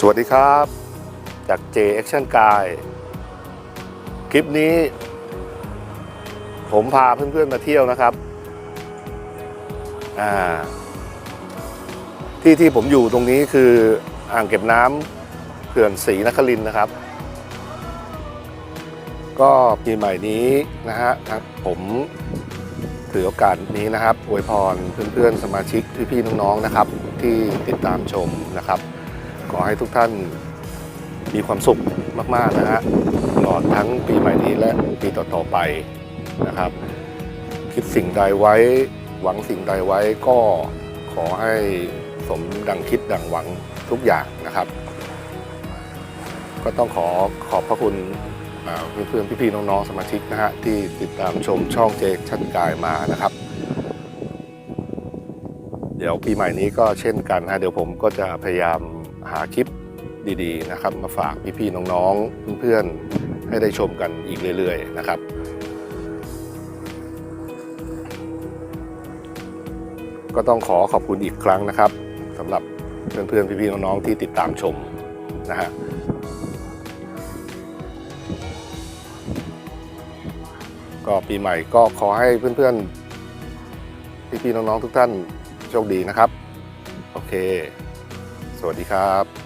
สวัสดีครับ จาก J Action Guy คลิปนี้ ผมพาเพื่อนๆมาเที่ยวนะครับ ที่ที่ผมอยู่ตรงนี้คืออ่างเก็บน้ำเขื่อนศรีนครินทร์นะครับ ก็ปีใหม่นี้นะฮะทางผมถือโอกาสนี้นะครับอวยพรเพื่อนๆสมาชิกพี่ๆน้องๆนะครับ ที่ติดตามชมนะครับ ขอให้ทุกท่านมีความสุขมากๆนะฮะตลอดทั้งปีใหม่นี้และปีต่อๆไปนะครับ คิดสิ่งใดไว้หวังสิ่งใดไว้ก็ขอให้สมดังคิดดังหวังทุกอย่างนะครับ ก็ต้องขอขอบพระคุณเพื่อนๆพี่ๆน้องๆสมาชิกนะฮะที่ติดตามชมช่องเจชันกายมานะครับ เดี๋ยวปีใหม่นี้ก็เช่นกันฮะเดี๋ยวผมก็จะพยายาม หาคลิปดีๆนะครับ มาฝากพี่ๆน้องๆเพื่อนๆให้ได้ชมกันอีกเรื่อยๆนะครับ ก็ต้องขอขอบคุณอีกครั้งนะครับสำหรับเพื่อนๆพี่ๆน้องๆที่ติดตามชมนะฮะก็ปีใหม่ก็ขอให้เพื่อนๆพี่ๆน้องๆทุกท่านโชคดีนะครับ โอเค สวัสดีครับ